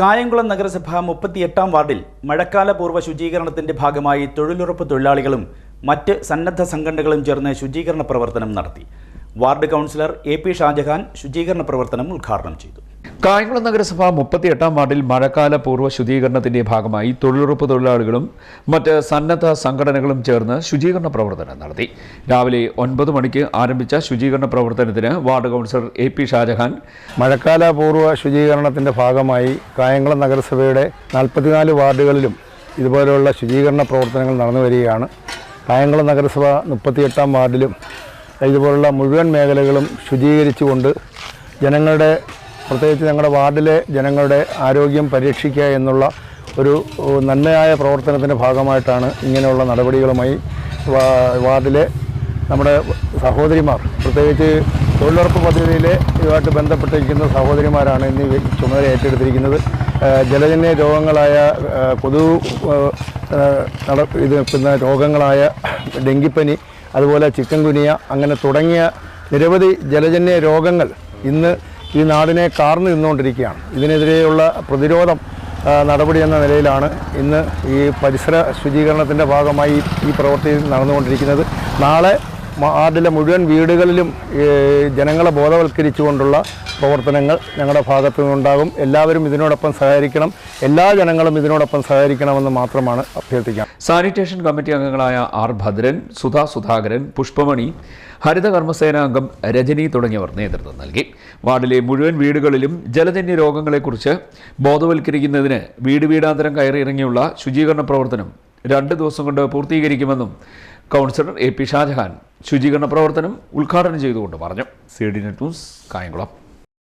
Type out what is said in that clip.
കായംകുളം നഗരസഭ മുപ്പത്തിയെട്ടാം വാർഡിൽ മഴക്കാല പൂർവ ശുചീകരണത്തിന്റെ ഭാഗമായി തൊഴിലുറപ്പ് തൊഴിലാളികളും മറ്റ് സന്നദ്ധ സംഘടനകളും ചേർന്ന് ശുചീകരണ പ്രവർത്തനം നടത്തി. Ward councillor A P Shajahan ശുചീകരണ പ്രവർത്തനം ഉദ്ഘാടനം ചെയ്തു. കായംകുളം നഗരസഭ മുപ്പത്തിയെട്ടാം വാർഡിൽ മഴക്കാല പൂർവ ശുചീകരണത്തിന്റെ ഭാഗമായി തൊഴിലുറപ്പ് തൊഴിലാളികളും മറ്റ് സന്നദ്ധ സംഘടനകളും ചേർന്ന് ശുചീകരണ പ്രവർത്തനം നടത്തി. രാവിലെ ഒൻപത് മണിക്ക് ആരംഭിച്ച ശുചീകരണ പ്രവർത്തനത്തിന് ward councillor A P Shajahan. മഴക്കാല പൂർവ ശുചീകരണത്തിന്റെ ഭാഗമായി കായംകുളം നഗരസഭയുടെ നാൽപ്പത്തിനാല് വാർഡുകളിലും ഇതുപോലെയുള്ള ശുചീകരണ പ്രവർത്തനങ്ങൾ നടന്നു വരികയാണ്. കായംകുളം നഗരസഭ മുപ്പത്തിയെട്ടാം വാർഡിലും ഇതുപോലുള്ള മുഴുവൻ മേഖലകളും ശുചീകരിച്ചുകൊണ്ട് ജനങ്ങളുടെ പ്രത്യേകിച്ച് ഞങ്ങളുടെ വാർഡിലെ ജനങ്ങളുടെ ആരോഗ്യം പരീക്ഷിക്കുക എന്നുള്ള ഒരു നന്മയായ പ്രവർത്തനത്തിന്റെ ഭാഗമായിട്ടാണ് ഇങ്ങനെയുള്ള നടപടികളുമായി വാർഡിലെ നമ്മുടെ സഹോദരിമാർ പ്രത്യേകിച്ച് തൊഴിലുറപ്പ് പദ്ധതിയിലെ ഇതുമായിട്ട് ബന്ധപ്പെട്ടിരിക്കുന്ന സഹോദരിമാരാണ് ഇന്ന് ചുമതല ഏറ്റെടുത്തിരിക്കുന്നത്. ജലജന്യ രോഗങ്ങളായ കൊതു ഇത് പിന്നെ രോഗങ്ങളായ ഡെങ്കിപ്പനി അതുപോലെ ചിക്കൻ ഗുനിയ അങ്ങനെ തുടങ്ങിയ നിരവധി ജലജന്യ രോഗങ്ങൾ ഇന്ന് ഈ നാടിനെ കാർന്നു നിന്നുകൊണ്ടിരിക്കുകയാണ്. ഇതിനെതിരെയുള്ള പ്രതിരോധം നടപടി എന്ന നിലയിലാണ് ഇന്ന് ഈ പരിസര ശുചീകരണത്തിന്റെ ഭാഗമായി ഈ പ്രവൃത്തി നടന്നുകൊണ്ടിരിക്കുന്നത്. നാളെ വാർഡിലെ മുഴുവൻ വീടുകളിലും ജനങ്ങളെ ബോധവൽക്കരിച്ചുകൊണ്ടുള്ള പ്രവർത്തനങ്ങൾ ഞങ്ങളുടെ ഭാഗത്തു നിന്നുണ്ടാകും. എല്ലാവരും ഇതിനോടൊപ്പം സഹകരിക്കണം. എല്ലാ ജനങ്ങളും ഇതിനോടൊപ്പം സഹകരിക്കണമെന്ന് മാത്രമാണ് അഭ്യർത്ഥിക്കാം. സാനിറ്റേഷൻ കമ്മിറ്റി അംഗങ്ങളായ ആർ ഭദ്രൻ സുധാ സുധാകരൻ പുഷ്പമണി ഹരിത കർമ്മസേന അംഗം രജനി തുടങ്ങിയവർ നേതൃത്വം നൽകി. വാർഡിലെ മുഴുവൻ വീടുകളിലും ജലജന്യ രോഗങ്ങളെക്കുറിച്ച് ബോധവൽക്കരിക്കുന്നതിന് വീട് വീടാന്തരം കയറിയിറങ്ങിയുള്ള ശുചീകരണ പ്രവർത്തനം രണ്ട് ദിവസം കൊണ്ട് പൂർത്തീകരിക്കുമെന്നും കൗൺസിലർ എ പി ഷാജഹാൻ ശുചീകരണ പ്രവർത്തനം ഉദ്ഘാടനം ചെയ്തുകൊണ്ട് പറഞ്ഞു. C D net news Kayamkulam.